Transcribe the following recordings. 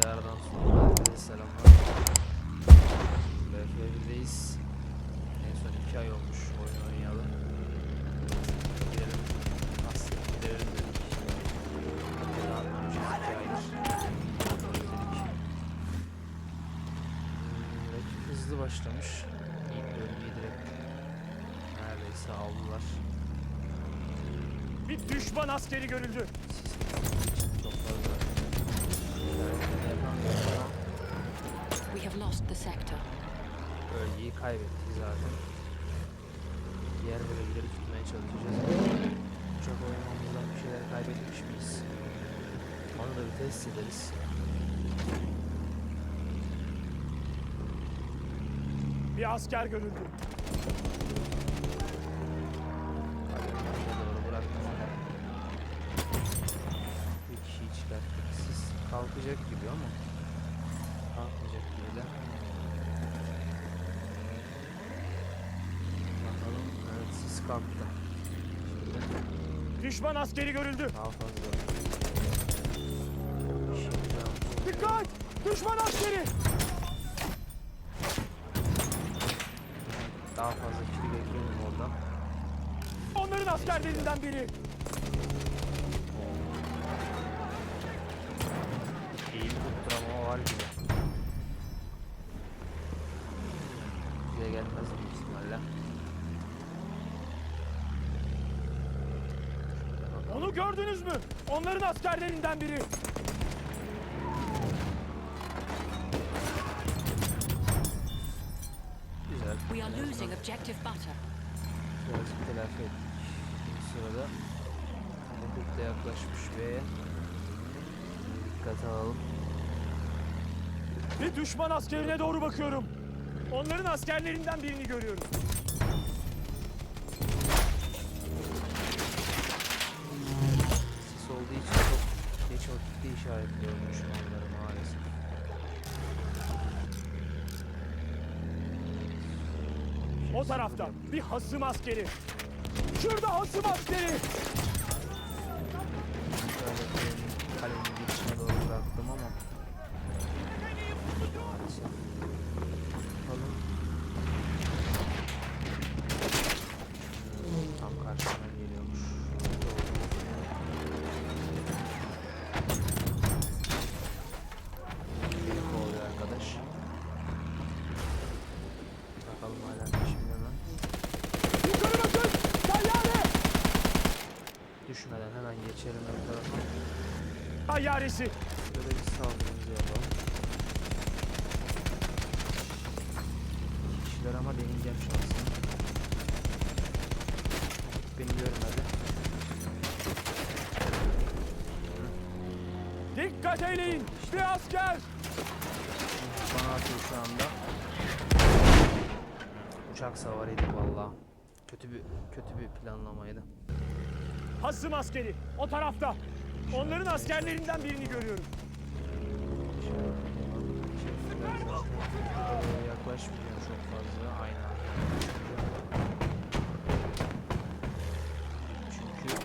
Tekrardan sonra herkese selamlar. BF1'deyiz. En son 2 ay olmuş oyun oynayalı. Girelim. Aslında girelim dedik. Hatta atmamışız 2 aydır. Dedik. Hmm, rakip hızlı başlamış. İlk bölgeyi direkt neredeyse aldılar. Bir düşman askeri görüldü. Siz have lost the sector. bölgeyi kaybettik zaten. Diğer bölgeleri tutmaya çalışacağız. Çok oynamamızdan bir şeyler kaybetmiş miyiz? Onu da bir test ederiz. Bir asker görüldü. Kalkacak gibi ama kalkmayacak gibi de. Bakalım. Şimdi Düşman askeri görüldü. daha fazla. Dikkat! Düşman askeri! daha fazla kill bekliyorum oradan. Onların askerlerinden biri. Eğim tutturamama var gibi. Bize gelmez büyük ihtimalle. Şöyle bakalım. Onu gördünüz mü? Onların askerlerinden biri. Güzel. We are losing objective butter. Birazcık telafi ettik. Sırada da yaklaşmış B'ye. Dikkate alalım. Bir düşman askerine doğru bakıyorum. Onların askerlerinden birini görüyorum. İşaretliyorum düşmanları maalesef. O tarafta bir hasım askeri. Şurada hasım askeri. Şöyle kalemin, kalemin girişine doğru bıraktım ama maalesef. Bakalım. Hmm, Tam karşıma geliyormuş. Beni kovalıyor arkadaş. Bakalım hala peşimde mi? Yukarı bakın. Tayyare. Düşmeden hemen geçelim ön tarafa. Tayyaresi. Şöyle bir saldırımızı yapalım. İki kişiler ama deneyeceğim şansını. Beni görmedi. Eyleyin. Bir asker. Bana atıyor şu anda. Uçak savarıydı valla. Kötü bir kötü bir planlamaydı. Hasım askeri. O tarafta. Onların askerlerinden birini görüyorum. Oraya yaklaşmıyor çok fazla. Aynı anda. Çünkü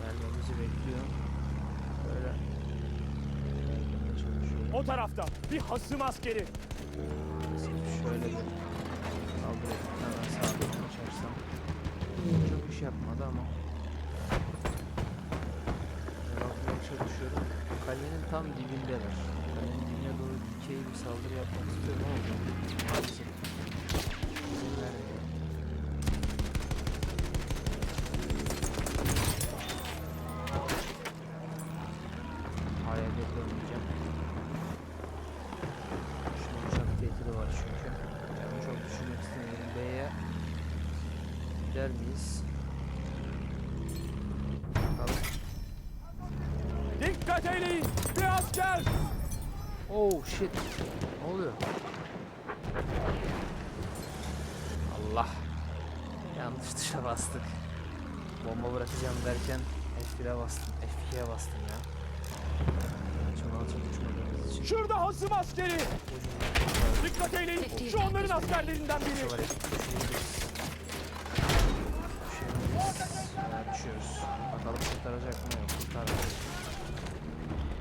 ben gelmemizi bekliyor. Böyle gelmeye çalışıyorum. Tarafta bir hasım askeri. Maalesef şöyle bir saldırı edip hemen sağa doğru kaçarsam çok iş yapmadı ama Böyle bakmaya çalışıyorum. Kalenin tam dibindeler. Kalenin dibine doğru dikey bir saldırı yapmak istiyorum ama maalesef izin vermiyor. A'ya dönmeyeceğim. Şunun uçak tehdidi var çünkü. Yani çok düşünmek istemiyorum. B'ye gider miyiz? Bakalım. Dikkat eyleyin. Bir asker. Oh shit. Ne oluyor? Allah. Yanlış tuşa bastık. Bomba bırakacağım derken F1'e bastım. F2'ye bastım ya. Çok alçak uçmadığımız için. Şurada hasım askeri. Dikkat eyleyin. Şu onların askerlerinden biri. Kurtaracak mı? Yok kurtarmıyor.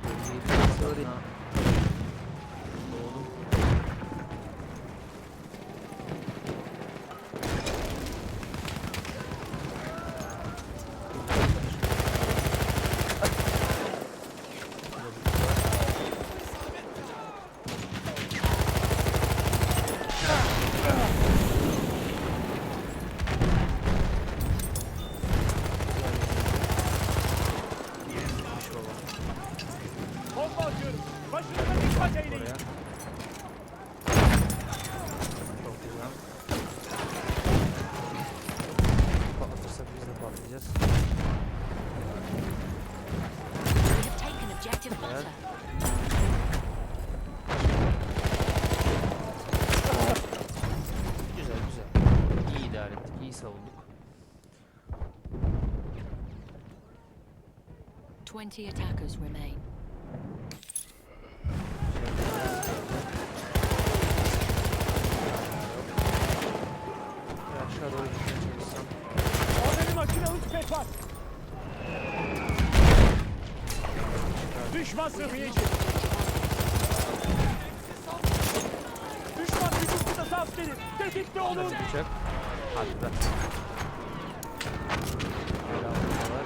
Bölgeyi kadar iyi. Oğlum. Gitmiş baba. Bomba atıyorum. Başınıza dikkat eyleyin. Oraya. Çok güzel. Patlatırsak biz de patlayacağız. We have taken objective Evet. butter. Güzel güzel. İyi idare ettik, iyi savunduk. 20 attackers remain. İçin. Düşman hücum kıtası askeri. Tetikte olun. Bıçak? Buradalar.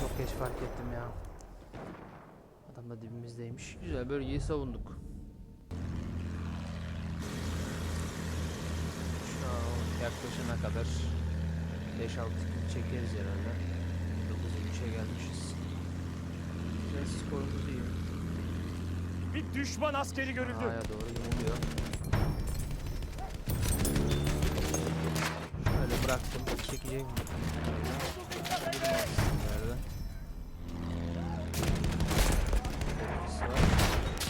Çok geç fark ettim ya. Adam da dibimizdeymiş. Güzel bölgeyi savunduk. Yaklaşana kadar 5-6 kill çekeriz herhalde. 9'a 3'e gelmişiz. Güzel skorumuz iyi. Bir düşman askeri görüldü. A'ya doğru yumuluyor. Şöyle bıraktım. Çekecek mi? Nerede?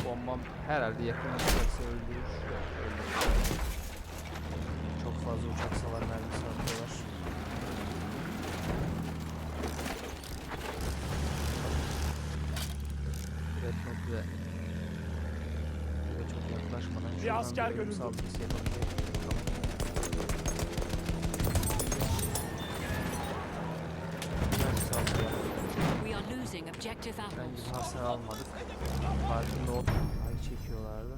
Bombam herhalde yakın uçaksa öldürür. Öldürür. Çok fazla uçak savar mermisi atıyorlar. Red Note ve ve çok yaklaşmadan Bir asker görüldü. Herhangi bir hasar almadık. Farkında ol. Ay çekiyorlardı.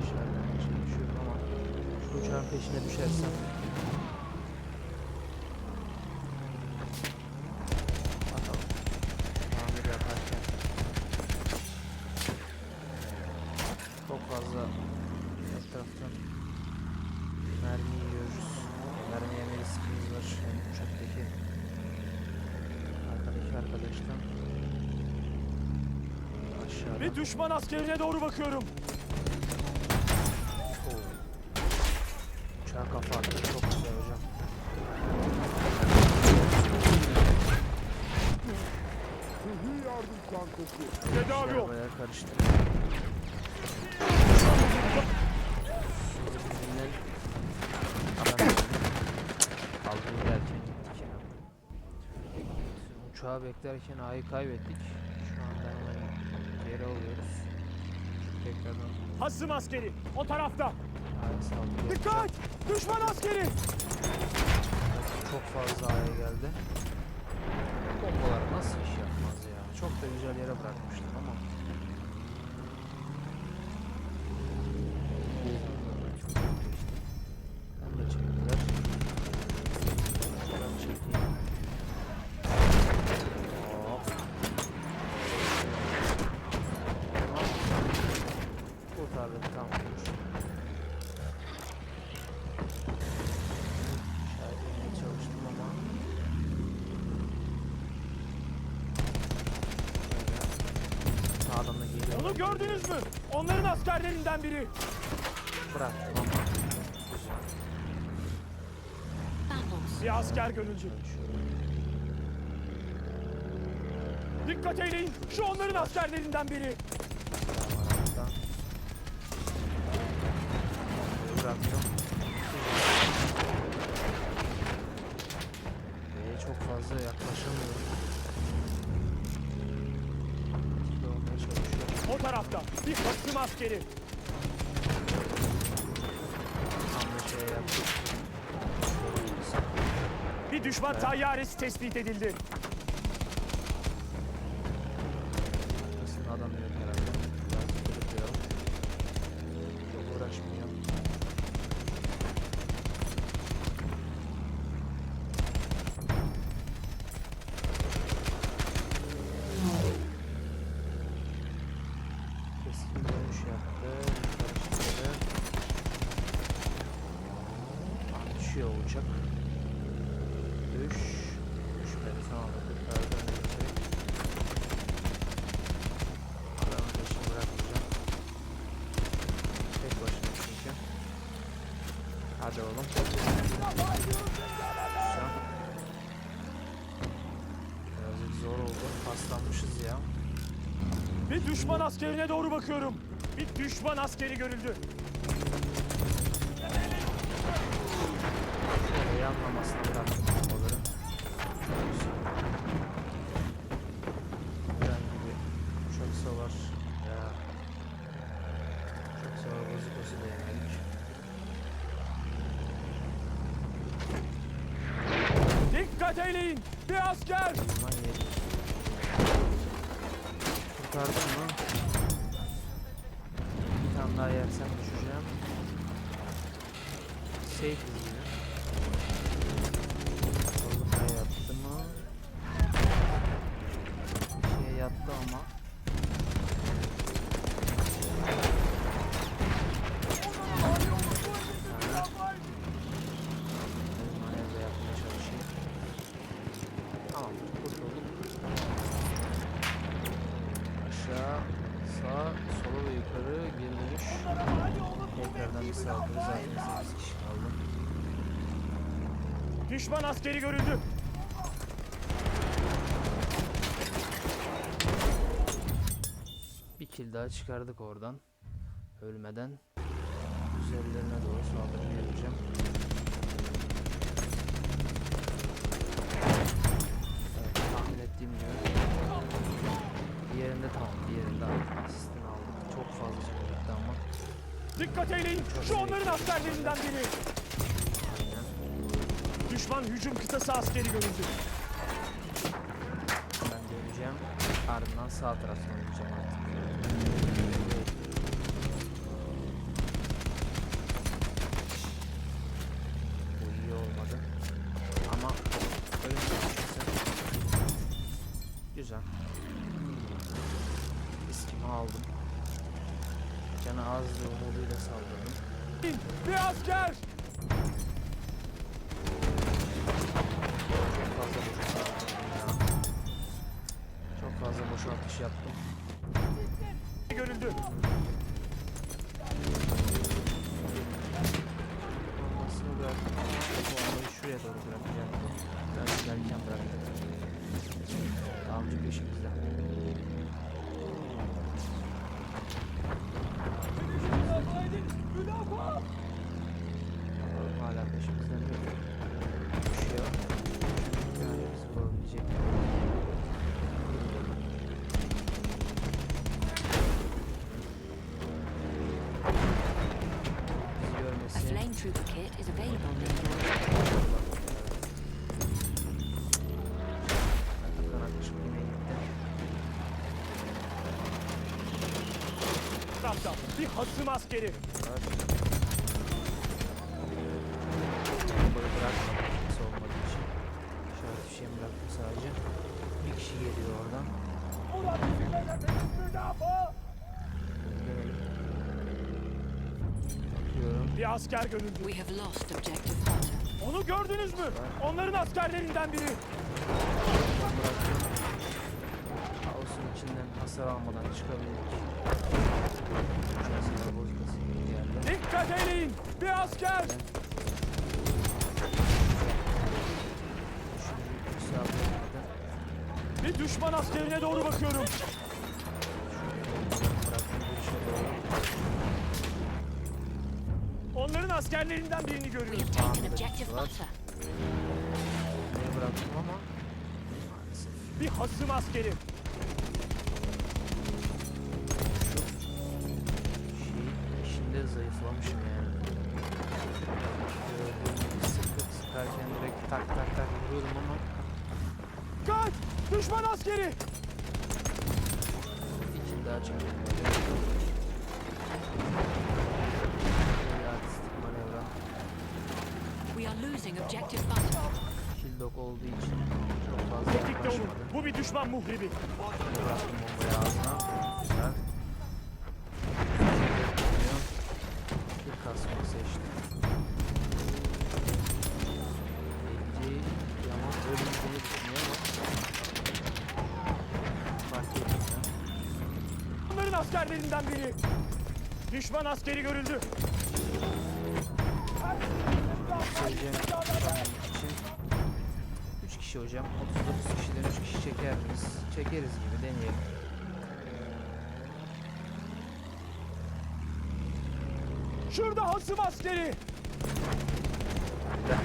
Dışarıdan çalışıyorum ama şu uçağın peşine düşersem Bakalım. Tamir yaparken çok fazla etraftan mermi yiyoruz. Mermi yeme riskimiz var. Hem uçaktaki arkadaki arkadaştan aşağıdan. Bir düşman askerine doğru bakıyorum. Tedavi ol. Bayağı karıştı. Derken gittik ya. Uçağı beklerken A'yı kaybettik. Şu anda hemen geri alıyoruz. Tekrardan Hasım askeri. O tarafta. Dikkat! Düşman askeri. Çok fazla A'ya geldi. Bombalar nasıl iş yapmaz ya? Çok da güzel yere bırakmıştım ama. Çok kötü işte. Ben de çektiler. Ben çekeyim. Hop. Tamam. Kurtardık tamam. İşaretlemeye çalıştım ama Böyle Sağdan da geliyor. Onu gördünüz mü? Onların askerlerinden biri. Apples. Bir asker. Şöyle. Dikkat eyleyin. Şu onların askerlerinden biri. herif. Bir düşman tayyaresi tespit edildi. Düşüyor uçak. Düş. Düşmedi. Tekrardan geçerek. Adamın peşini bırakmayacağım. Tek başına çünkü. Hadi oğlum. Birazcık zor oldu. Paslanmışız ya. Bir düşman askerine doğru bakıyorum. Bir düşman askeri görüldü. Yanlamasına bıraktım bombaları. Çok. Herhangi bir uçak savar ya uçak savar bozukası değmedik. Dikkat eyleyin. Bir asker. Kurtardım mı? Bir tane daha yersem düşeceğim. Safe Yattı ama. Tamam, kurtulduk. Aşağı, sağ, sola ve yukarı geri dönüş. Tekrardan bir saldırı zaten 8 kişi kaldı. Düşman askeri görüldü. Kill daha çıkardık oradan. Ölmeden. Üzerlerine doğru saldırı yapacağım. Evet, tahmin ettiğim gibi. Diğerinde tamam, diğerinde asistini aldık. Çok fazla gitti ama. Dikkat eyleyin. Şu onların askerlerinden biri. Aynen. Düşman hücum kıtası askeri görüldü. Ben döneceğim. Ardından sağ taraftan artık. Bu iyi olmadı. Ama ölüm düşürse. Güzel. Riskimi aldım. Canı azdı umuduyla saldırdım. Bir asker. Çok fazla boş saldırdım ya. Çok fazla boş atış yaptım. Şuraya doğru bırakacaktım. Ben giderken bıraktım. Dağımcı peşimizde. Bakalım Tarafta bir hasım askeri. Bombayı bırakmadım kimse olmadığı için. İşaret fişeğimi bıraktım sadece. Bir kişi geliyor oradan. Bakıyorum. Bir asker görüldü. We have lost objective. Onu gördünüz mü? Onların askerlerinden biri. Bırakıyorum. Kaosun içinden hasar almadan çıkabildik. Dikkat eyleyin. Bir asker. Bir düşman askerine doğru bakıyorum. Onların askerlerinden birini görüyorum. have taken objective butter. Bir hasım askeri. Zayıflamışım yani. Gördüğüm gibi sıkı sıkarken direkt tak tak tak vuruyorum ama Kaç! Düşman askeri! kill daha manevra. We are losing objective dog olduğu için çok fazla Tetikte olun. yaklaşmadım. Bu bir düşman muhribi. Bıraktım bombayı ağzına. Güzel. Bir kasmayı seçtim. Geleceği yaman ölmeyeceğini düşünüyor ama fark etmiyor. Onların askerlerinden biri. Düşman askeri görüldü. Söyleyeceğim için 3 kişi hocam. 39 kişiden 3 kişi çeker miyiz? Çekeriz gibi deneyelim. Şurada hasım askeri. Güzel.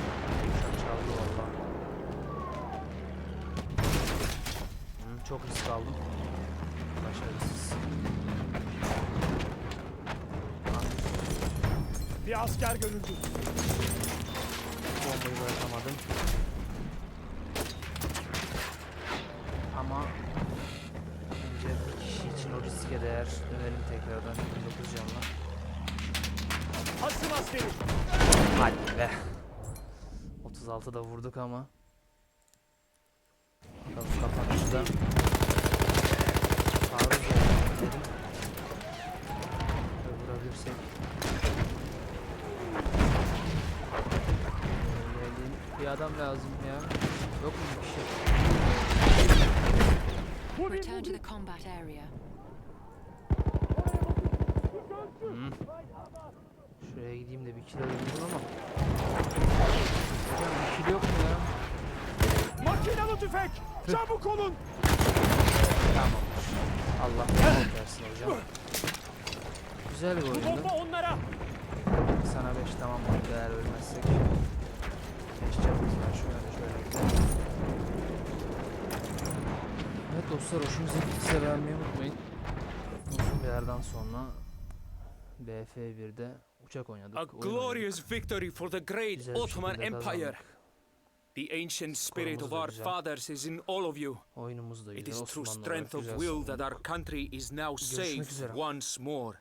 Uçak çaldı valla. Hı, çok risk aldım. Başarısız. Bir asker görüldü. Bombayı bırakamadım. Ama bence bir kişi için o riske değer. Dönelim tekrardan be. 36 da vurduk ama. Bakalım kapanışta. Taarruz dedim. Vurabilirsek. Bir adam lazım ya. Yok mu bir şey? Return to the combat area. Hı. Şuraya gideyim de bir kilo alayım ama. Hocam bir kilo yok mu ya? Makinalı tüfek. Çabuk olun. Tamamdır. Allah bereket versin hocam. Güzel bir oyundu. bomba onlara. Sana 5 tamam mı? Eğer ölmezsek. 5 canımız var. Şöyle şöyle. Evet dostlar hoşunuza gittiyse beğenmeyi unutmayın. Uzun bir yerden sonra BF1'de uçak oynadık. A glorious victory for the great Güzel bir Ottoman şekilde Empire. kazandık. The ancient spirit of da our güzel. fathers is in all of you. Oyunumuz da It güzel. is through strength of güzel will that our country is now Görüşmek safe üzere. once more.